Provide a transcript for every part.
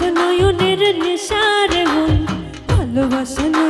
ভালোবাসা নয়নের নেশার হল ভালোবাসা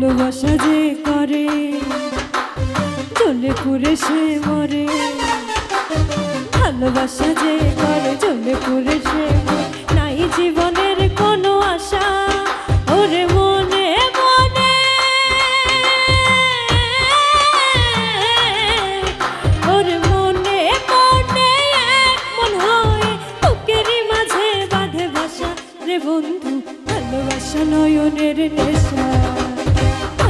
ভালোবাসা যে করে জ্বলে পুরে সে মরে। ভালোবাসা যে করে জ্বলে পুরে সে নাই জীবনের কোনো আশা, ওরে মনে মনে। ওরে মনে মনে মন হয়ে বুকেরই মাঝে বাঁধে বাসা রে বন্ধু, ভালোবাসা নয়নের নেশা।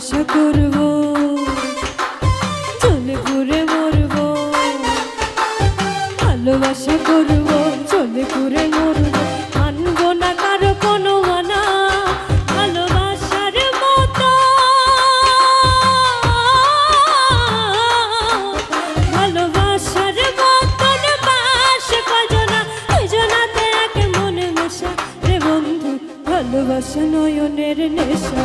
ভালোবাসা করব, চলে ঘুরে মরব। ভালোবাসা করব, চলে ঘুরে মরব। মানব না কারও কোনো মানা, ভালোবাসার ভালোবাসার মতন বাস কজনা দুজনাতে এক মনে মেশা রে বন্ধু, ভালোবাসা নয়নের নেশা।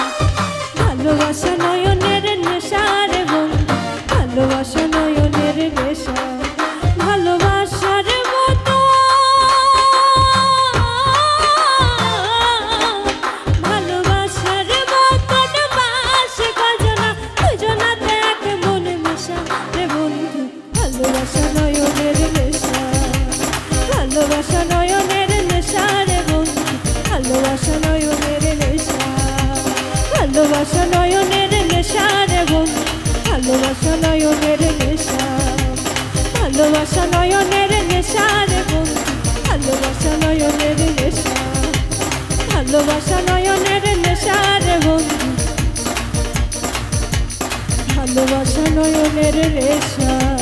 ভালোবাসা নয়নের নেশা বন্ধু ভালোবাসা নয়নের নেশা। ভালোবাসা নয়নের নেশা বন্ধু ভালোবাসা নয়নের নেশা। ভালোবাসা নয়নের নেশা বন্ধু ভালোবাসা নয়নের নেশা।